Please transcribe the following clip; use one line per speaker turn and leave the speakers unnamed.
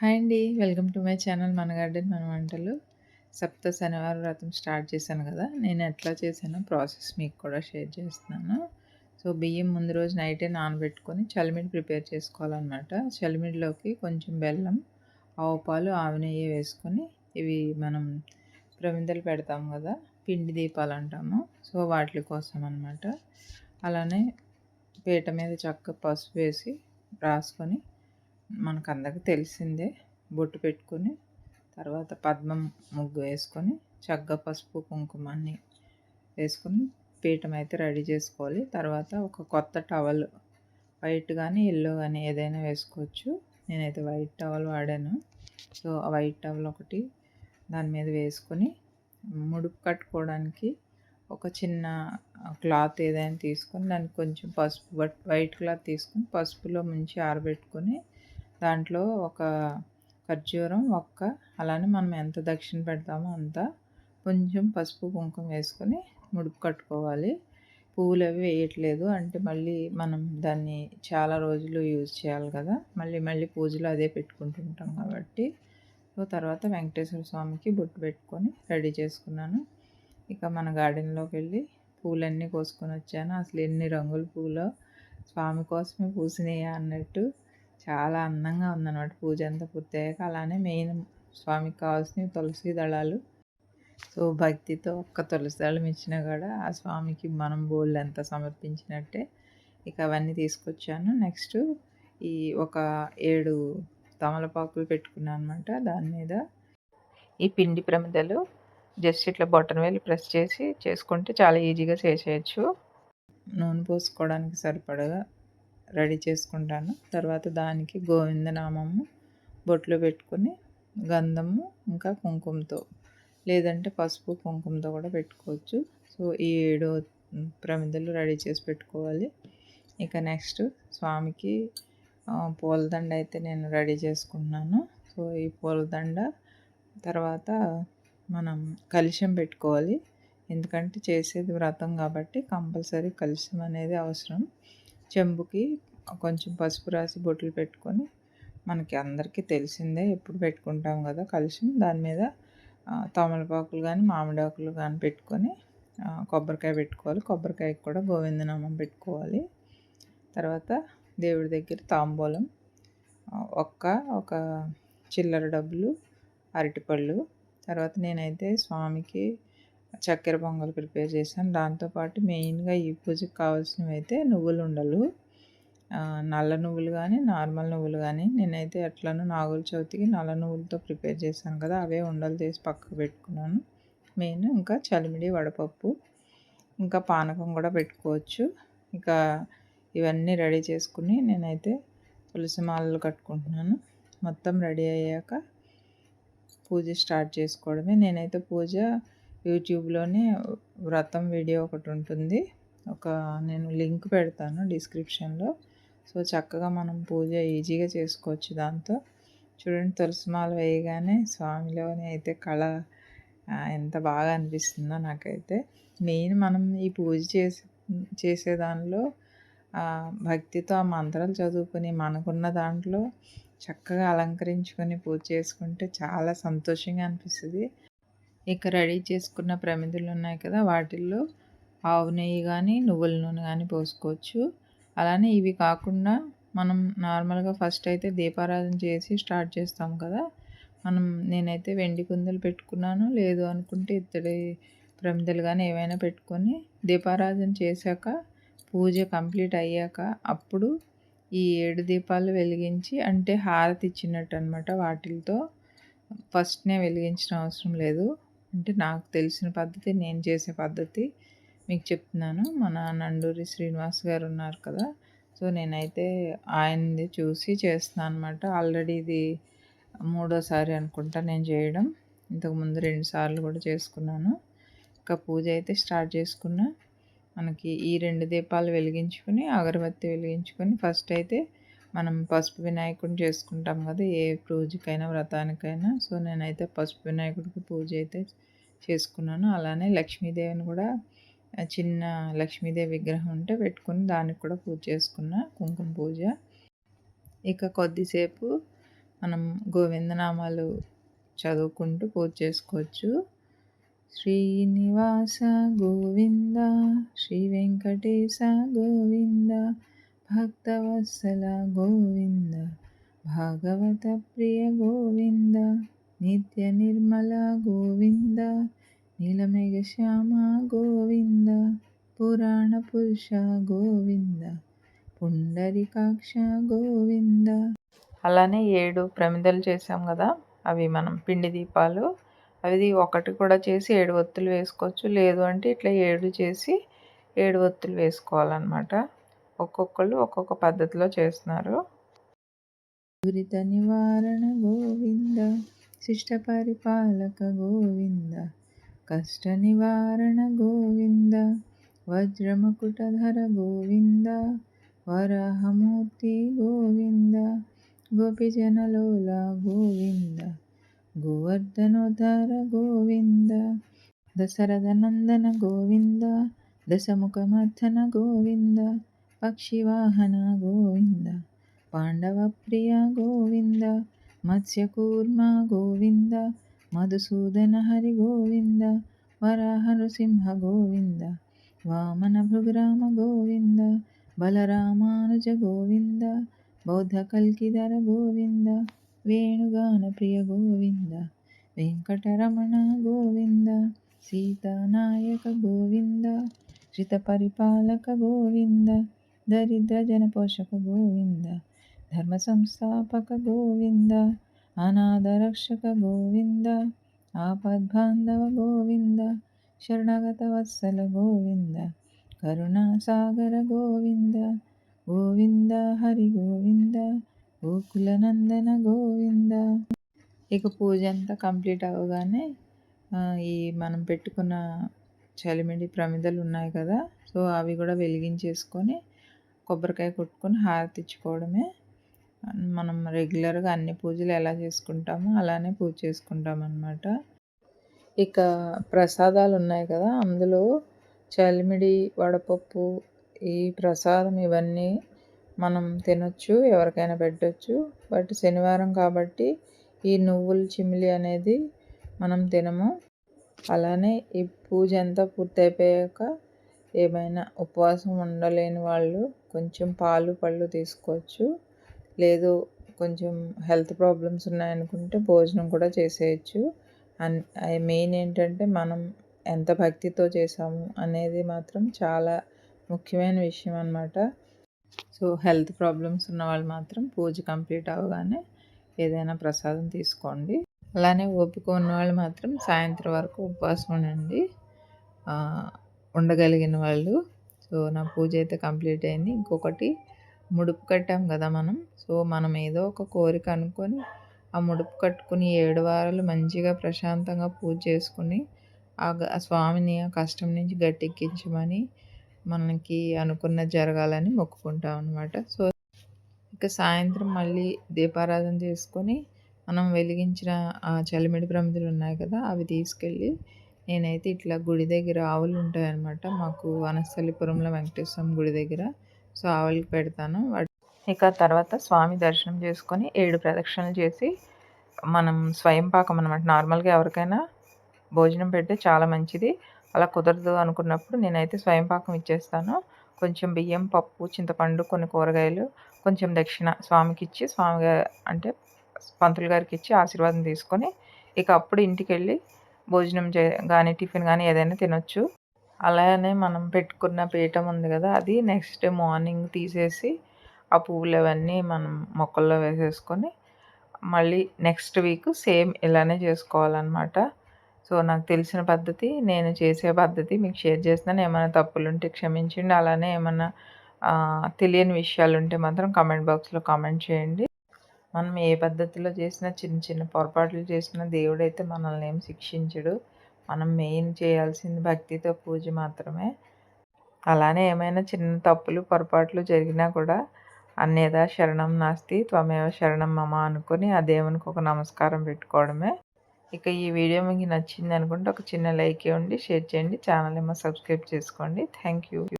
Hi అండి. Welcome to my channel మన garden మన వంటలు. సప్త శనివారం వ్రతం స్టార్ట్ చేశాను కదా నేను ఎట్లా చేశానో ప్రాసెస్ మీకు కూడా షేర్ చేస్తున్నాను. సో బియ్యం ముందు రోజు నైటే నానబెట్టుకొని చలిమిడి ప్రిపేర్ చేసుకోవాలన్నమాట. చలిమిడిలోకి కొంచెం బెల్లం ఆవు పాలు నెయ్యి వేసుకొని ఇవి మనం ప్రమిదలు పెడతాం కదా పిండి దీపాలు అంటాము. సో వాటి కోసం అనమాట అలానే పీట మీద చక్క పసుపు వేసి రాసుకొని మనకు తెలిసిందే. బొట్టు పెట్టుకొని తర్వాత పద్మం ముగ్గు వేసుకొని చక్కగా పసుపు కుంకుమాన్ని వేసుకొని పీఠం అయితే రెడీ చేసుకోవాలి. తర్వాత ఒక కొత్త టవల్ వైట్ కానీ ఎల్లో కానీ ఏదైనా వేసుకోవచ్చు. నేనైతే వైట్ టవల్ వాడాను. సో ఆ వైట్ టవల్ ఒకటి దాని మీద వేసుకొని ముడుపు కట్టుకోవడానికి ఒక చిన్న క్లాత్ ఏదైనా తీసుకొని దానికి కొంచెం పసుపు వైట్ క్లాత్ తీసుకొని పసుపులో ముంచి ఆరబెట్టుకొని దాంట్లో ఒక ఖర్జూరం ఒక్క అలానే మనం ఎంత దక్షిణ పెడతామో అంత కొంచెం పసుపు కుంకుమ వేసుకొని ముడుపు కట్టుకోవాలి. పువ్వులు అవి వేయట్లేదు అంటే మళ్ళీ మనం దాన్ని చాలా రోజులు యూజ్ చేయాలి కదా. మళ్ళీ మళ్ళీ పూజలు అదే పెట్టుకుంటుంటాం కాబట్టి. సో తర్వాత వెంకటేశ్వర స్వామికి బొట్టు పెట్టుకొని రెడీ చేసుకున్నాను. ఇక మన గార్డెన్లోకి వెళ్ళి పూలన్నీ కోసుకొని వచ్చాను. అసలు ఎన్ని రంగుల పూలు స్వామి కోసమే పూసినాయి అన్నట్టు చాలా అందంగా ఉందన్నమాట. పూజ అంతా పూర్తయ్యాక అలానే మెయిన్ స్వామికి కావాల్సినవి తులసి దళాలు. సో భక్తితో ఒక్క తులసి దళం ఇచ్చినా కూడా ఆ స్వామికి మనం బోల్డ్ ఎంత సమర్పించినట్టే ఇక అవన్నీ తీసుకొచ్చాను. నెక్స్ట్ ఈ ఒక ఏడు తమలపాకులు పెట్టుకున్నాను అనమాట దాని మీద ఈ పిండి ప్రమిదలు జస్ట్ ఇట్లా బొటన్ వేలు ప్రెస్ చేసి చేసుకుంటే చాలా ఈజీగా చేసేయచ్చు. నూనె పోసుకోవడానికి సరిపడగా రెడీ చేసుకుంటాను. తర్వాత దానికి గోవిందనామము బొట్లు పెట్టుకొని గంధము ఇంకా కుంకుమతో లేదంటే పసుపు కుంకుమతో కూడా పెట్టుకోవచ్చు. సో ఈ ఏడు ప్రమిదలు రెడీ చేసి పెట్టుకోవాలి. ఇక నెక్స్ట్ స్వామికి పూలదండ అయితే నేను రెడీ చేసుకుంటున్నాను. సో ఈ పూలదండ తర్వాత మనం కలిశం పెట్టుకోవాలి. ఎందుకంటే చేసేది వ్రతం కాబట్టి కంపల్సరీ కలిశం అనేది అవసరం. చెంబుకి కొంచెం పసుపు రాసి బొట్లు పెట్టుకొని మనకి అందరికీ తెలిసిందే ఎప్పుడు పెట్టుకుంటాం కదా కలిసి దాని మీద తమలపాకులు కానీ మామిడాకులు కానీ పెట్టుకొని కొబ్బరికాయ పెట్టుకోవాలి. కొబ్బరికాయకి కూడా గోవిందనామం పెట్టుకోవాలి. తర్వాత దేవుడి దగ్గర తాంబూలం ఒక్క ఒక చిల్లర డబ్బులు అరటిపళ్ళు. తర్వాత నేనైతే స్వామికి చక్కెర పొంగల్ ప్రిపేర్ చేశాను. దాంతోపాటు మెయిన్గా ఈ పూజకి కావాల్సినవి అయితే నువ్వులు ఉండలు నల్ల నువ్వులు కానీ నార్మల్ నువ్వులు కానీ నేనైతే ఎట్లను నాగుల చవితికి నల్ల నువ్వులతో ప్రిపేర్ చేశాను కదా అవే ఉండలు చేసి పక్కకు పెట్టుకున్నాను. మెయిన్ ఇంకా చలిమిడి వడపప్పు ఇంకా పానకం కూడా పెట్టుకోవచ్చు. ఇక ఇవన్నీ రెడీ చేసుకుని నేనైతే తులసి మాలలు కట్టుకుంటున్నాను. మొత్తం రెడీ అయ్యాక పూజ స్టార్ట్ చేసుకోవడమే. నేనైతే పూజ యూట్యూబ్లోనే వ్రతం వీడియో ఒకటి ఉంటుంది. ఒక నేను లింక్ పెడతాను డిస్క్రిప్షన్లో. సో చక్కగా మనం పూజ ఈజీగా చేసుకోవచ్చు దాంతో. చూడండి తులసిమాల వేయగానే స్వామిలోని అయితే కళ ఎంత బాగా అనిపిస్తుందో నాకైతే. మెయిన్ మనం ఈ పూజ చేసే చేసే దానిలో భక్తితో ఆ మంత్రాలు చదువుకుని మనకున్న దాంట్లో చక్కగా అలంకరించుకొని పూజ చేసుకుంటే చాలా సంతోషంగా అనిపిస్తుంది. ఇక రెడీ చేసుకున్న ప్రమిదలు ఉన్నాయి కదా వాటిల్లో ఆవు నెయ్యి కానీ నువ్వుల నూనె కానీ పోసుకోవచ్చు. అలానే ఇవి కాకుండా మనం నార్మల్గా ఫస్ట్ అయితే దీపారాధన చేసి స్టార్ట్ చేస్తాం కదా మనం నేనైతే వెండి కుందలు పెట్టుకున్నాను. లేదు అనుకుంటే ఇత్తడి ప్రమిదలు కానీ ఏవైనా పెట్టుకొని దీపారాధన చేశాక పూజ కంప్లీట్ అయ్యాక అప్పుడు ఈ ఏడు దీపాలు వెలిగించి అంటే హారతి ఇచ్చినట్టు అనమాట వాటితో ఫస్ట్నే వెలిగించిన అవసరం లేదు. అంటే నాకు తెలిసిన పద్ధతి నేను చేసే పద్ధతి మీకు చెప్తున్నాను. మన నండూరి శ్రీనివాస్ గారు ఉన్నారు కదా సో నేనైతే ఆయనది చూసి చేస్తున్నాను అనమాట ఆల్రెడీ ఇది మూడోసారి అనుకుంటా నేను చేయడం. ఇంతకుముందు రెండు సార్లు కూడా చేసుకున్నాను. ఇంకా పూజ అయితే స్టార్ట్ చేసుకున్నా. మనకి ఈ రెండు దీపాలు వెలిగించుకొని అగరబత్తి వెలిగించుకొని ఫస్ట్ అయితే మనం పసుపు వినాయకుడిని చేసుకుంటాం కదా ఏ పూజకైనా వ్రతానికైనా. సో నేనైతే పసుపు వినాయకుడికి పూజ అయితే చేసుకున్నాను. అలానే లక్ష్మీదేవిని కూడా చిన్న లక్ష్మీదేవి విగ్రహం ఉంటే పెట్టుకుని దానికి కూడా పూజ చేసుకున్న కుంకుమ పూజ. ఇక కొద్దిసేపు మనం గోవిందనామాలు చదువుకుంటూ పూజ చేసుకోవచ్చు. శ్రీనివాస గోవింద శ్రీ వెంకటేశ గోవింద భక్తవత్సల గోవింద భాగవత ప్రియ గోవింద నిత్య నిర్మల గోవింద నీలమేఘ శ్యామ గోవింద పురాణ పురుష గోవింద పుండరికాక్ష గోవింద అలానే ఏడు ప్రమిదలు చేసాం కదా అవి మనం పిండి దీపాలు అవి ఒకటి కూడా చేసి ఏడు ఒత్తులు వేసుకోవచ్చు లేదు అంటే ఇట్లా ఏడు చేసి ఏడు ఒత్తులు వేసుకోవాలన్నమాట. ఒక్కొక్కళ్ళు ఒక్కొక్క పద్ధతిలో చేస్తున్నారు. దురిత నివారణ గోవింద శిష్ట పరిపాలక గోవింద కష్ట నివారణ గోవింద వజ్రమకుటధర గోవింద వరహమూర్తి గోవింద గోపిజనలోల గోవింద గోవర్ధనోధర గోవింద దశరథ నందన గోవింద దశముఖమర్థన గోవింద పక్షివాహన గోవింద పాండవప్రియ గోవింద మత్స్యకూర్మ గోవింద మధుసూదన హరి గోవింద వరాహ నృసింహ గోవింద వామన భృగరామ గోవింద బలరామానుజ గోవింద బౌద్ధ కల్కిధర గోవింద వేణుగాన ప్రియ గోవింద వెంకటరమణ గోవింద సీతానాయక గోవింద శ్రిత పరిపాలక గోవింద దరిద్ర జన పోషక గోవింద ధర్మ సంస్థాపక గోవింద అనాథరక్షక గోవింద ఆపద్బాంధవ గోవింద శరణగత వత్సల గోవింద కరుణాసాగర గోవింద గోవింద హరి గోవింద గోకులనందన గోవింద. ఇక పూజ అంతా కంప్లీట్ అవ్వగానే ఈ మనం పెట్టుకున్న చలిమిడి ప్రమిదలు ఉన్నాయి కదా సో అవి కూడా వెలిగించేసుకొని కొబ్బరికాయ కొట్టుకొని హారతి ఇచ్చుకోవడమే మనం రెగ్యులర్గా అన్ని పూజలు ఎలా చేసుకుంటామో అలానే పూజ చేసుకుంటాం అన్నమాట ఇక ప్రసాదాలు ఉన్నాయి కదా అందులో చలిమిడి వడపప్పు ఈ ప్రసాదం ఇవన్నీ మనం తినొచ్చు ఎవరికైనా పెట్టచ్చు. బట్ శనివారం కాబట్టి ఈ నువ్వుల చిమిలి అనేది మనం తినము. అలానే ఈ పూజ అంతా పూర్తయిపోయాక ఏమైనా ఉపవాసం ఉండలేని వాళ్ళు కొంచెం పాలు పళ్ళు తీసుకోవచ్చు. లేదు కొంచెం హెల్త్ ప్రాబ్లమ్స్ ఉన్నాయనుకుంటే భోజనం కూడా చేసేయచ్చు. అన్ మెయిన్ ఏంటంటే మనం ఎంత భక్తితో చేసాము అనేది మాత్రం చాలా ముఖ్యమైన విషయం అనమాట సో హెల్త్ ప్రాబ్లమ్స్ ఉన్న వాళ్ళు మాత్రం పూజ కంప్లీట్ అవ్వగానే ఏదైనా ప్రసాదం తీసుకోండి. అలానే ఓపిక ఉన్నవాళ్ళు మాత్రం సాయంత్రం వరకు ఉపవాసం ఉండండి. ఉండగలిగిన వాళ్ళు. సో నా పూజ అయితే కంప్లీట్ అయింది. ఇంకొకటి ముడుపు కట్టాం కదా మనం. సో మనం ఏదో ఒక కోరిక అనుకొని ఆ ముడుపు కట్టుకుని ఏడు వారాలు మంచిగా ప్రశాంతంగా పూజ చేసుకుని ఆ స్వామిని ఆ కష్టం నుంచి గట్టెక్కించమని మనకి అనుకున్న జరగాలని మొక్కుకుంటాం అనమాట సో ఇక సాయంత్రం మళ్ళీ దీపారాధన చేసుకొని మనం వెలిగించిన ఆ చలిమిడి ప్రమిదలు ఉన్నాయి కదా అవి తీసుకెళ్ళి నేనైతే ఇట్లా గుడి దగ్గర ఆవులు ఉంటాయన్నమాట. మాకు వనస్థలిపురంలో వెంకటేశ్వరం గుడి దగ్గర. సో ఆవులకి పెడతాను. ఇక తర్వాత స్వామి దర్శనం చేసుకొని ఏడు ప్రదక్షిణలు చేసి మనం స్వయం పాకం అనమాట నార్మల్గా ఎవరికైనా భోజనం పెడితే చాలా మంచిది. అలా కుదరదు అనుకున్నప్పుడు నేనైతే స్వయం పాకం ఇచ్చేస్తాను. కొంచెం బియ్యం పప్పు చింతపండు కొన్ని కూరగాయలు కొంచెం దక్షిణ స్వామికి ఇచ్చి స్వామి అంటే పంతులు గారికి ఇచ్చి ఆశీర్వాదం తీసుకొని ఇక అప్పుడు ఇంటికి వెళ్ళి భోజనం చే కానీ టిఫిన్ కానీ ఏదైనా తినొచ్చు. అలానే మనం పెట్టుకున్న పీఠం ఉంది కదా అది నెక్స్ట్ మార్నింగ్ తీసేసి ఆ పువ్వులు అవన్నీ మనం మొక్కల్లో వేసేసుకొని మళ్ళీ నెక్స్ట్ వీక్ సేమ్ ఇలానే చేసుకోవాలన్నమాట. సో నాకు తెలిసిన పద్ధతి నేను చేసే పద్ధతి మీకు షేర్ చేస్తున్నాను. ఏమైనా తప్పులుంటే క్షమించండి. అలానే ఏమైనా తెలియని విషయాలు ఉంటే మాత్రం కామెంట్ బాక్స్లో కామెంట్ చేయండి. మనం ఏ పద్ధతిలో చేసినా చిన్న చిన్న పొరపాట్లు చేసినా దేవుడైతే మనల్ని ఏం శిక్షించడు. మనం మెయిన్ చేయాల్సింది భక్తితో పూజ మాత్రమే. అలానే ఏమైనా చిన్న తప్పులు పొరపాట్లు జరిగినా కూడా అన్నేదా శరణం నాస్తి త్వమేవ శరణం మమ అనుకొని ఆ దేవునికి ఒక నమస్కారం పెట్టుకోవడమే. ఇక ఈ వీడియో మీకు నచ్చింది అనుకుంటే ఒక చిన్న లైక్ ఇవ్వండి షేర్ చేయండి ఛానల్ ఏమో సబ్స్క్రైబ్ చేసుకోండి. Thank you.